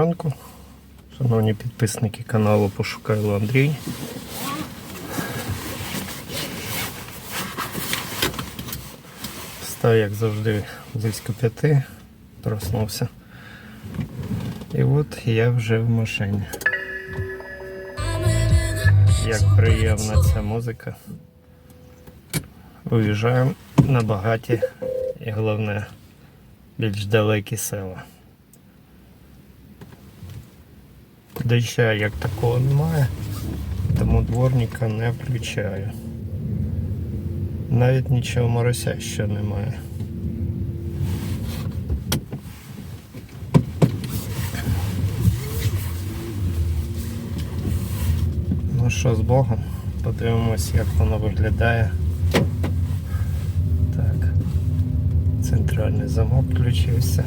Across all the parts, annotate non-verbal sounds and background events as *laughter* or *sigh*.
ранку. Шановні підписники каналу Пошукайло Андрій. Встав, як завжди, близько п'яти, проснувся. І от я вже в машині. Як приємна ця музика. Уїжджаємо на багаті і головне більш далекі села. Доща як такого немає, тому дворника не включаю. Навіть нічого морося ще немає. Ну що з Богом? Подивимось, як воно виглядає. Так. Центральний замок включився.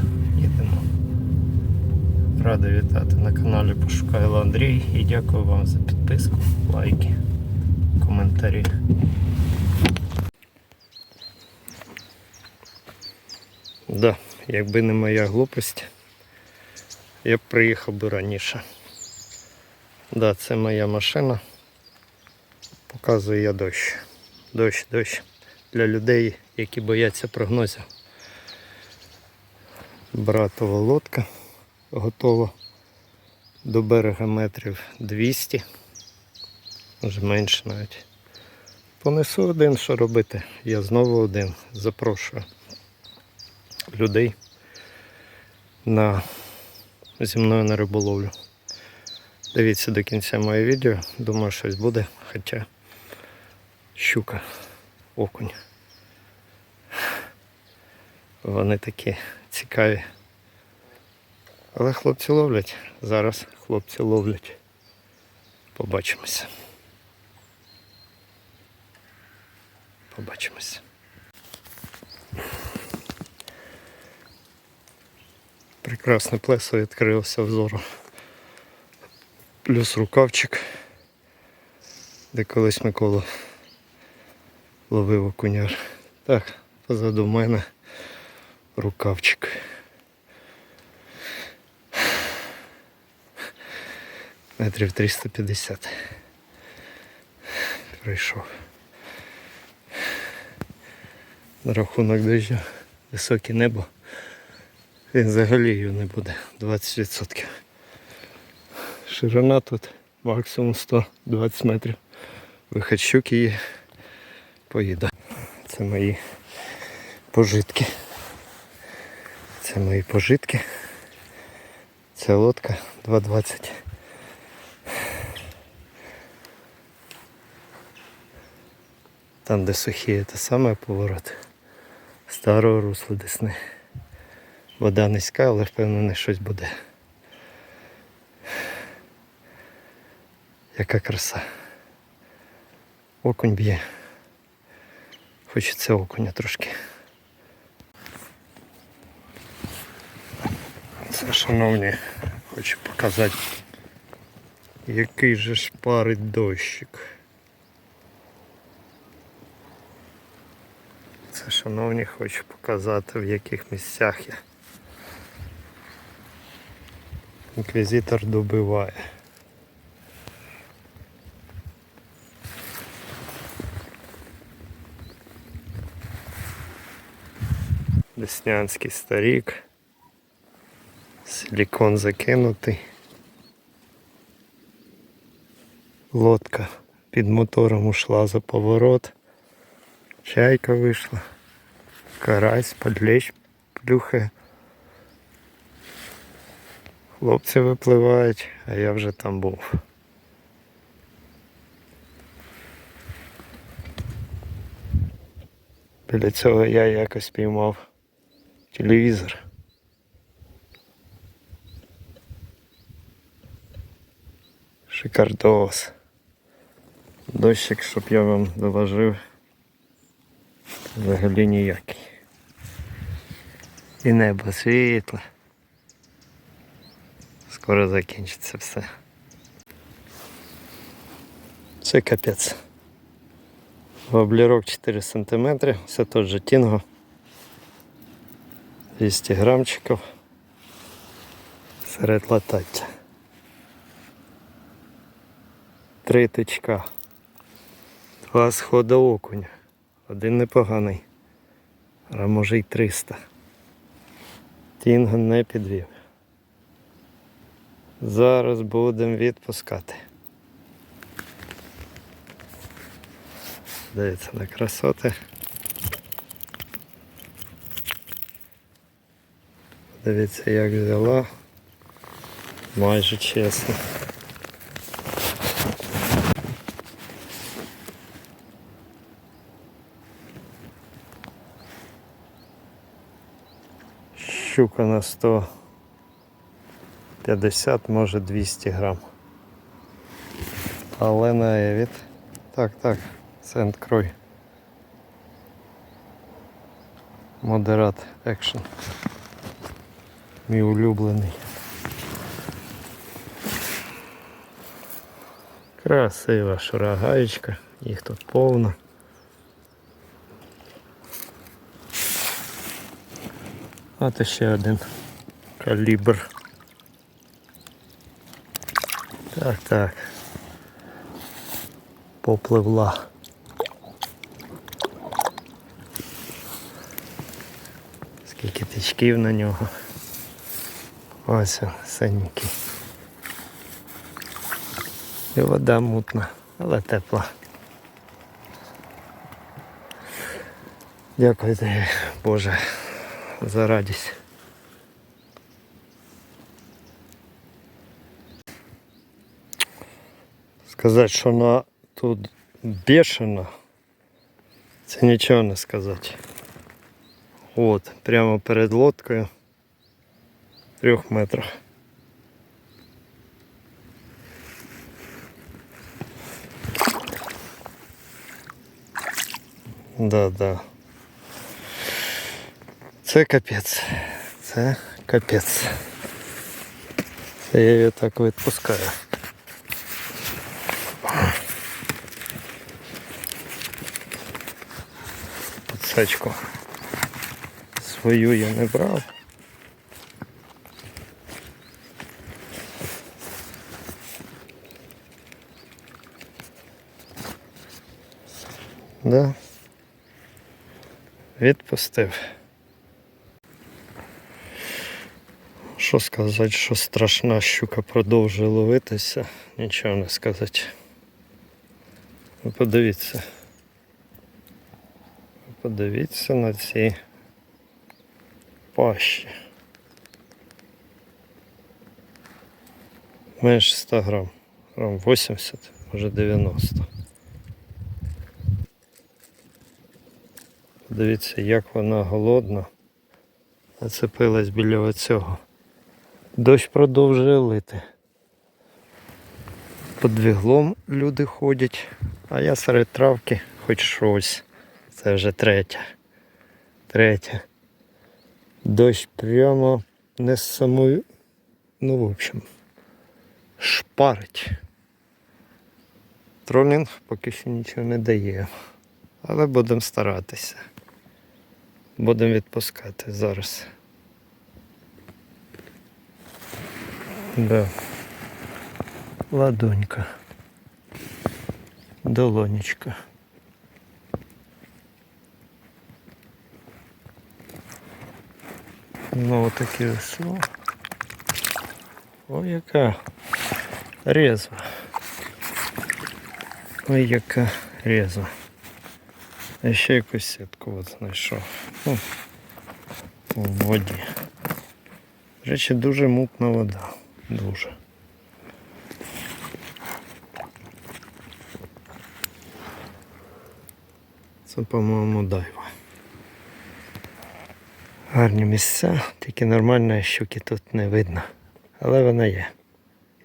Радий вітати на каналі Пошукайло Андрій і дякую вам за підписку, лайки, коментарі. Да, якби не моя глупость, я б приїхав би раніше. Да, це моя машина. Показую я дощ. Дощ, дощ. Для людей, які бояться прогнозів. Братова лодка готова до берега метрів 200, може менше навіть. Понесу один, що робити. Я знову один. Запрошую людей на зі мною на риболовлю. Дивіться до кінця моє відео. Думаю, щось буде, хоча щука, окунь. Вони такі цікаві. Але хлопці ловлять. Зараз хлопці ловлять. Побачимося. Побачимося. Прекрасне плесо відкрилося взору. Плюс рукавчик, де колись Микола ловив окуняр. Так, позаду мене рукавчик. Метрів 350. Прийшов. На рахунок дождя високе небо. Він взагалі його не буде. 20%. Ширина тут максимум 120 метрів. Вихід щуки є. Поїду. Це мої пожитки. Це мої пожитки. Це лодка 220. Там, де сухі, це саме поворот старого русла Десни. Вода низька, але впевнений, щось буде. Яка краса. Окунь б'є. Хочеться окуня трошки. Це, шановні, хочу показати, який же ж парить дощик. Це, шановні, хочу показати в яких місцях я. Інквізитор добиває. Деснянський старік. Силікон закинутий. Лодка під мотором ушла за поворот. Чайка вийшла. Карась, подлещ плюхає. Хлопці випливають, а я вже там був. Біля цього я якось піймав телевізор. Шикардос. Дощик, щоб я вам доложив, взагалі ніякий. І небо світле. Скоро закінчиться все. Це капець. Воблерок 4 см, все тот же тінго. 200 грамчиків. серед латаття. Три тичка. Два схода окуня. Один непоганий. А може й 300. Тінган не підвів. Зараз будемо відпускати. Дивіться на красоти. Дивіться, як взяла. Майже чесно. Щука на 150, може 200 грам. Але на Евід. Так, так, Сент Крой. Модерат екшн. Мій улюблений. Красива шурагаєчка, їх тут повно. То ще один калібр. Так, так. Попливла. Скільки тичків на нього. Ось синенький. І вода мутна, але тепла. Дякую тобі, Боже, за радість. Сказати, що вона тут бешена, це нічого не сказати. От, прямо перед лодкою. В трьох метрах. Да, да. Це капець. Це капець. Це я її так відпускаю. Подсачку. Свою я не брав. Да. Відпустив. Що сказати, що страшна щука продовжує ловитися, нічого не сказати. Ви подивіться. Ви подивіться на ці пащі. Менше 100 грам. Грам 80, може 90. Дивіться, як вона голодна. Нацепилась біля оцього. Дощ продовжує лити. Під двіглом люди ходять, а я серед травки хоч щось. Це вже третя. Третя. Дощ прямо не з самою. Ну, в общем, шпарить. Тролінг поки що нічого не дає. Але будемо старатися. Будемо відпускати зараз. Да. Ладонька. Долонечка. Ну таке весло. Ой, яка резва. Ой, яка резва. А ще якусь сітку от знайшов. Ну, в воді. До речі, дуже мутна вода. Дуже. Це, по-моєму, дайва. Гарні місця, тільки нормальної щуки тут не видно. Але вона є.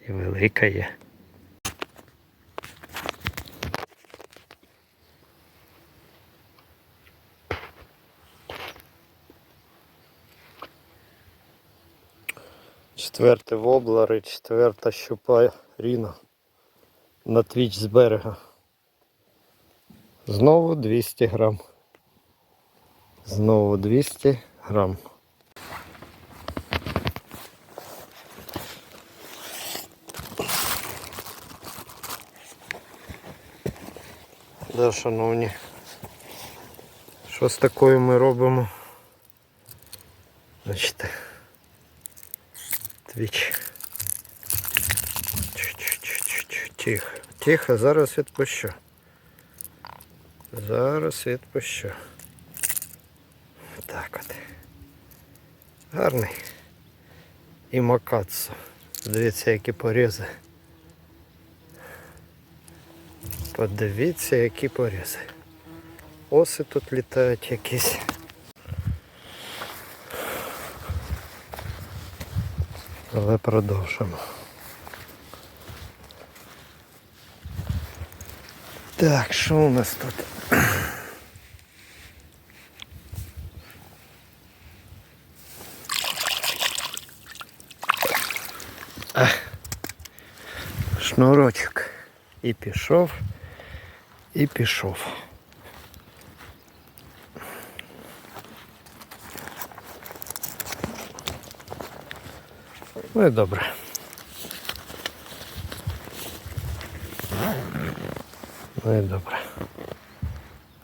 І велика є. Четверте воблари, четверта щупа ріна на твіч з берега. Знову 200 грам. Знову 200 грам. Да, шановні, що з такою ми робимо? Значить Чу-чу-чу-чу-чу. Тихо. Тихо, зараз відпущу. Зараз відпущу. Так от. Гарний. І макацу. Дивіться, які порізи. Подивіться, які порізи. Оси тут літають якісь. Але продовжимо. Так, що у нас тут? А, шнурочок. І пішов, і пішов. Ну і добре. Ну і добре.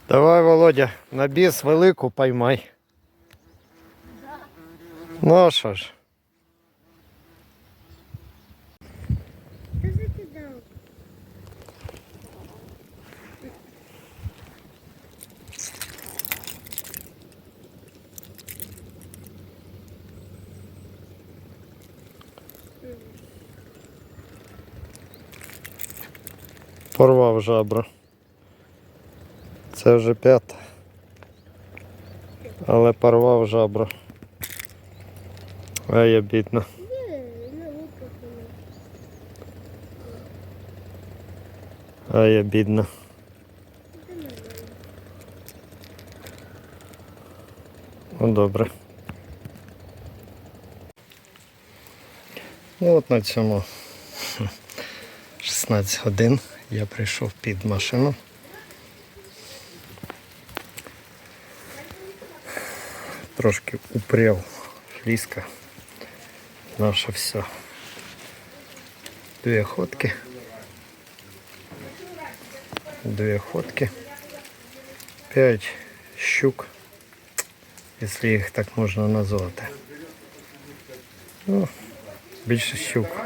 Давай, Володя, на біс велику поймай. Ну що ж? Порвав жабра. Це вже п'ята. Але порвав жабра. А я бідно. Є, на луках воно. А я бідно. Ну добре. Ну от на цьому *laughs* 16 годин я прийшов під машину. Трошки упряв фліска. Наше все. Дві ходки. Дві ходки. П'ять щук якщо їх так можна назвати. Ну, більше щук.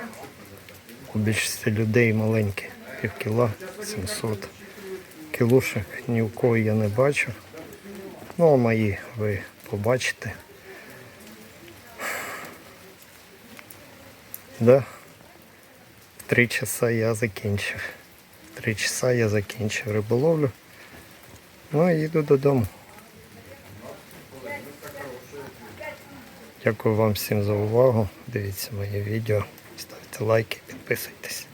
У більшості людей маленькі. Пів кіла, 700 кілушек ні у кого я не бачу. Ну, а мої ви побачите. Да. Три часа я закінчив. Три часа я закінчив риболовлю. Ну і їду додому. Дякую вам всім за увагу. Дивіться моє відео, ставте лайки, підписуйтесь.